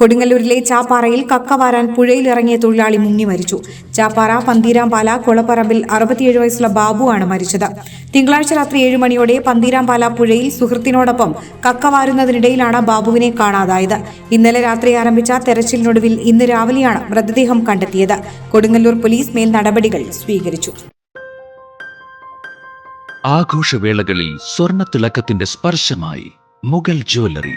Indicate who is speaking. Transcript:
Speaker 1: കൊടുങ്ങല്ലൂരിലെ ചാപ്പാറയിൽ കക്ക വാരാൻ പുഴയിലിറങ്ങിയ തൊഴിലാളി മുങ്ങി മരിച്ചു. ചാപ്പാറ പന്തീരാംപാല കുളപ്പറമ്പിൽ അറുപത്തിയേഴ് വയസ്സുള്ള ബാബുവാണ് മരിച്ചത്. തിങ്കളാഴ്ച രാത്രി ഏഴ് മണിയോടെ പന്തീരാംപാല പുഴയിൽ സുഹൃത്തിനോടൊപ്പം കക്കവാരുന്നതിനിടയിലാണ് ബാബുവിനെ കാണാതായത്. ഇന്നലെ രാത്രി ആരംഭിച്ച തെരച്ചിലിനൊടുവിൽ ഇന്ന് രാവിലെയാണ് മൃതദേഹം കണ്ടെത്തിയത്. കൊടുങ്ങല്ലൂർ പോലീസ് മേൽ നടപടികൾ സ്വീകരിച്ചു.
Speaker 2: ആഘോഷവേളകളിൽ സ്വർണത്തിളക്കത്തിന്റെ സ്പർശമായി മുഗൾ ജ്വല്ലറി.